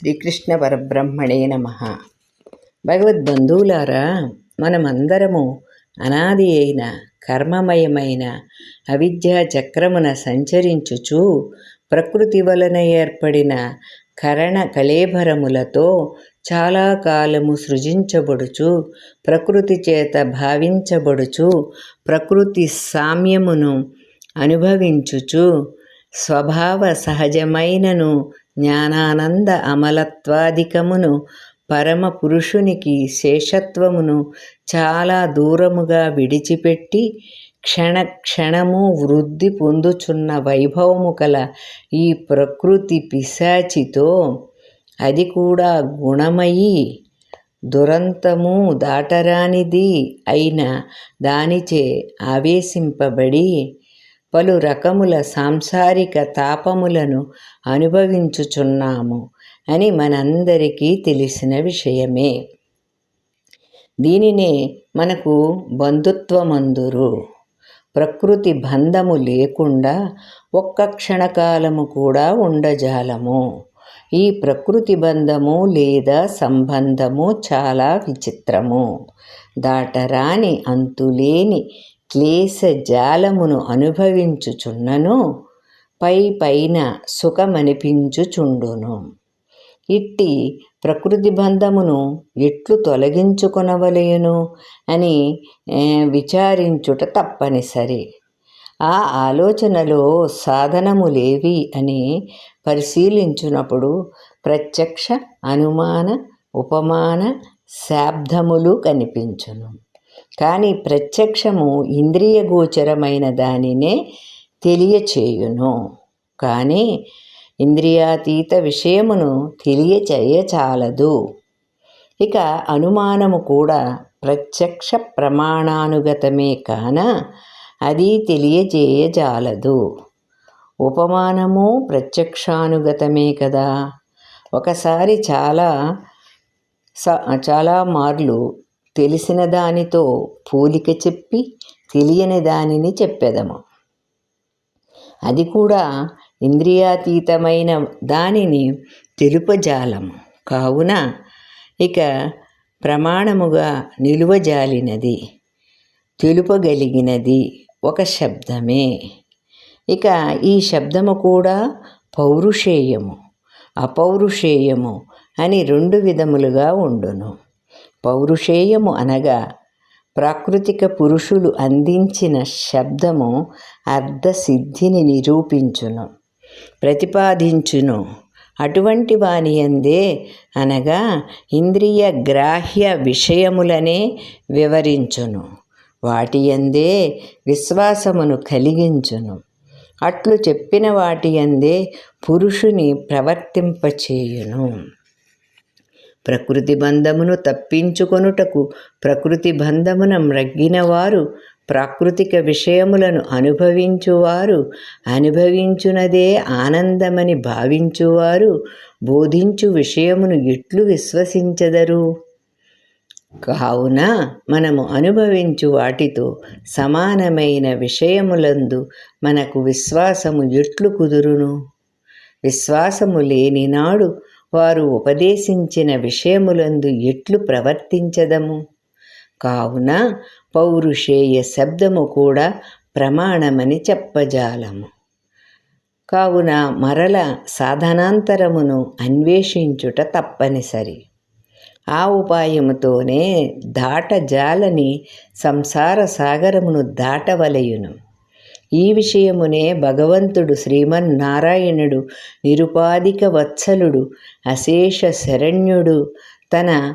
శ్రీకృష్ణ పరబ్రహ్మణే నమ. భగవద్బంధువులారా మనమందరము అనాది అయిన కర్మమయమైన అవిద్యా చక్రమున సంచరించుచు ప్రకృతి వలన ఏర్పడిన కరణ కళేభరములతో చాలా కాలము సృజించబడుచు ప్రకృతి చేత భావించబడుచు ప్రకృతి సామ్యమును అనుభవించుచు స్వభావ సహజమైనను జ్ఞానానంద అమలత్వాధికమును పరమ పురుషునికి శేషత్వమును చాలా దూరముగా విడిచిపెట్టి క్షణ క్షణము వృద్ధి పొందుచున్న వైభవము కల ఈ ప్రకృతి పిశాచితో అది కూడా గుణమయి దురంతము దాటరానిది అయిన దానిచే ఆవేశింపబడి పలు రకముల సాంసారిక తాపములను అనుభవించుచున్నాము అని మనందరికీ తెలిసిన విషయమే. దీనినే మనకు బంధుత్వమందురు. ప్రకృతి బంధము లేకుండా ఒక్క క్షణకాలము కూడా ఉండజాలము. ఈ ప్రకృతి బంధము లేదా సంబంధము చాలా విచిత్రము. దాటరాని అంతులేని క్లేశ జాలమును అనుభవించుచున్నను పై పైన సుఖమనిపించుచుండును. ఇట్టి ప్రకృతి బంధమును ఎట్లు తొలగించుకొనవలేను అని విచారించుట తప్పనిసరి. ఆ ఆలోచనలో సాధనములేవి అని పరిశీలించునప్పుడు ప్రత్యక్ష అనుమాన ఉపమాన శాబ్దములు కనిపించును. కానీ ప్రత్యక్షము ఇంద్రియ గోచరమైన దానినే తెలియచేయును. కానీ ఇంద్రియాతీత విషయమును తెలియచేయచాలదు. ఇక అనుమానము కూడా ప్రత్యక్ష ప్రమాణానుగతమే కాన అది తెలియజేయజాలదు ఉపమానము ప్రత్యక్షానుగతమే కదా. ఒకసారి చాలా చాలా మార్లు తెలిసిన దానితో పోలిక చెప్పి తెలియని దానిని చెప్పెదము. అది కూడా ఇంద్రియాతీతమైన దానిని తెలుపజాలము. కావున ఇక ప్రమాణముగా నిలువజాలినది తెలుపగలిగినది ఒక శబ్దమే. ఇక ఈ శబ్దము కూడా పౌరుషేయము అపౌరుషేయము అని రెండు విధములుగా ఉండును. పౌరుషేయము అనగా ప్రాకృతిక పురుషులు అందించిన శబ్దము అర్ధసిద్ధిని నిరూపించును ప్రతిపాదించును. అటువంటి వాని అందే అనగా ఇంద్రియ గ్రాహ్య విషయములనే వివరించును. వాటి అందే విశ్వాసమును కలిగించును. అట్లు చెప్పిన వాటి అందే పురుషుని ప్రవర్తింపచేయును. ప్రకృతి బంధమును తప్పించుకొనుటకు ప్రకృతి బంధమున మ్రగ్గినవారు ప్రాకృతిక విషయములను అనుభవించువారు అనుభవించునదే ఆనందమని భావించువారు బోధించు విషయమును ఎట్లు విశ్వసించదరు? కావున మనము అనుభవించు వాటితో సమానమైన విషయములందు మనకు విశ్వాసము ఎట్లు కుదురును? విశ్వాసము లేనినాడు వారు ఉపదేశించిన విషయములందు ఎట్లు ప్రవర్తించదము? కావున పౌరుషేయ శబ్దము కూడా ప్రమాణమని చెప్పజాలము. కావున మరల సాధనాంతరమును అన్వేషించుట తప్పనిసరి. ఆ ఉపాయముతోనే దాటజాలని సంసార సాగరమును దాటవలయును. ఈ విషయమునే భగవంతుడు శ్రీమన్నారాయణుడు నిరుపాధిక వత్సలుడు అశేష శరణ్యుడు తన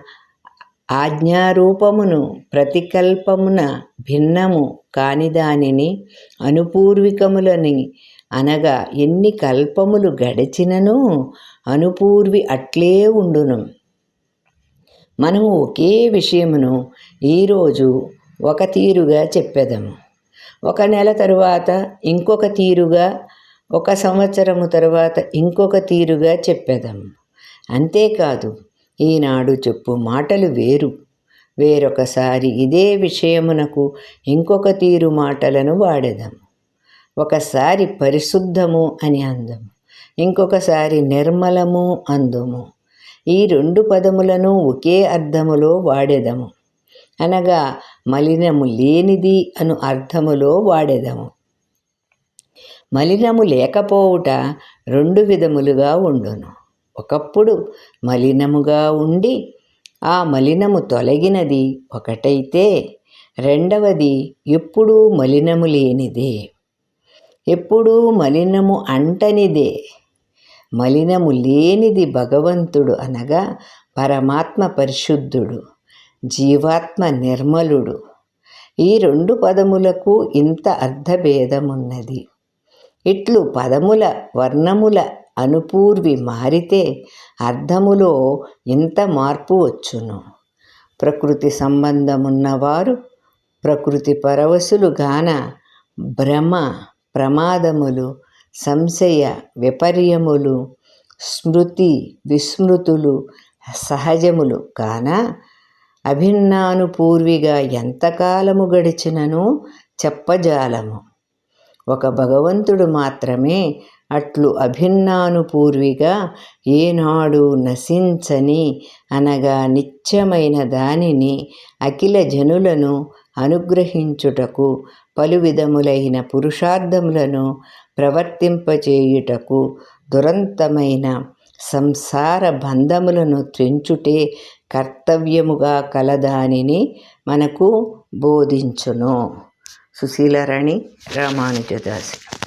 ఆజ్ఞారూపమును ప్రతికల్పమున భిన్నము కాని దానిని అనుపూర్వికములని అనగా ఎన్ని కల్పములు గడిచినను అనుపూర్వి అట్లే ఉండును. మనము ఒకే విషయమును ఈరోజు ఒక తీరుగా చెప్పెదము. ఒక నెల తరువాత ఇంకొక తీరుగా ఒక సంవత్సరము తరువాత ఇంకొక తీరుగా చెప్పేదాం. అంతేకాదు ఈనాడు చెప్పు మాటలు వేరు. వేరొకసారి ఇదే విషయమునకు ఇంకొక తీరు మాటలను వాడేదాం. ఒకసారి పరిశుద్ధము అని అందము ఇంకొకసారి నిర్మలము అందుము. ఈ రెండు పదములను ఒకే అర్థములో వాడేదము. అనగా మలినము లేనిది అను అర్థములో వాడేదాము. మలినము లేకపోవుట రెండు విధములుగా ఉండును. ఒకప్పుడు మలినముగా ఉండి ఆ మలినము తొలగినది ఒకటైతే రెండవది ఎప్పుడూ మలినము లేనిదే. ఎప్పుడూ మలినము అంటనిదే. మలినము లేనిది భగవంతుడు అనగా పరమాత్మ పరిశుద్ధుడు. జీవాత్మ నిర్మలుడు. ఈ రెండు పదములకు ఇంత అర్థభేదమున్నది. ఇట్లు పదముల వర్ణముల అనుపూర్వి మారితే అర్థములో ఇంత మార్పు వచ్చును. ప్రకృతి సంబంధమున్నవారు ప్రకృతి పరవశులు గాన భ్రమ ప్రమాదములు సంశయ విపర్యములు స్మృతి విస్మృతులు సహజములు కాన అభిన్నానుపూర్విగా ఎంతకాలము గడిచినను చెప్పజాలము. ఒక భగవంతుడు మాత్రమే అట్లు అభిన్నానుపూర్విగా ఏనాడు నశించని అనగా నిత్యమైన దానిని అఖిల జనులను అనుగ్రహించుటకు పలు విధములైన పురుషార్థములను ప్రవర్తింపచేయుటకు దురంతమైన సంసార బంధములను త్రెంచుటే కర్తవ్యముగా కలదానిని మనకు బోధించును. సుశీలరాణి రామానుజదాసి.